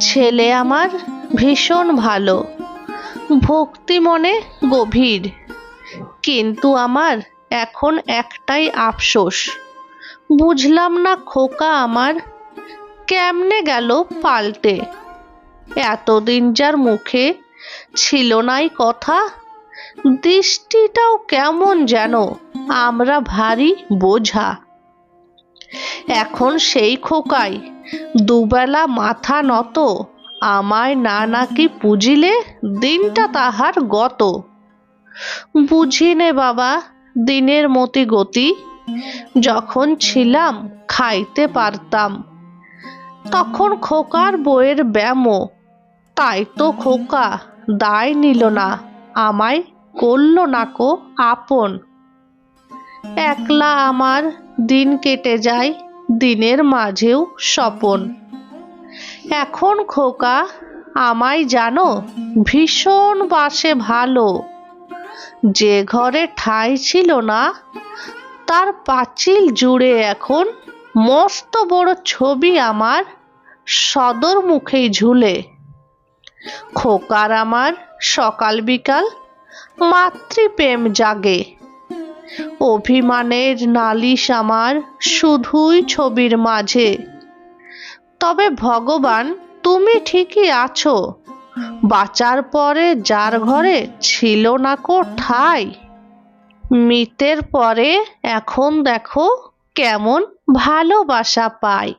ছেলে আমার ভীষণ ভালো। ভক্তি মনে গভীর। কিন্তু আমার এখন একটাই আফসোস। বুঝলাম না খোকা আমার কেমনে গেল পাল্টে। এতদিন যার মুখে ছিল নাই কথা, দৃষ্টিটাও কেমন যেন, আমরা ভারী বোঝা। এখন সেই খোকাই। দুবেলা মাথা নত, আমায় না নাকি পুজিলে দিনটা তাহার গত। বুঝি নে বাবা, দিনের মতি গতি। যখন ছিলাম, খাইতে পারতাম। তখন খোকার বইয়ের ব্যামো। তাই তো খোকা, দায় নিল না, আমায় করল না কো আপন। একলা আমার দিন কেটে যায় দিনের মাঝেও স্বপন। এখন খোকা, আমায় জানো, ভীষণ বাসে ভালো। যে ঘরে ঠাঁই ছিল না, তার পাঁচিল জুড়ে এখন মস্ত বড় ছবি আমার সদর মুখেই ঝুলে। খোকার আমার সকাল বিকাল মাতৃপ্রেম জাগে। অভিমানের নালিশ আমার শুধুই ছবির মাঝে। তবে ভগবান, তুমি ঠিকই আছো। বাঁচার পরে যার ঘরে ছিল না কো ঠাই। মৃতের পরে এখন দেখো কেমন ভালোবাসা পাই।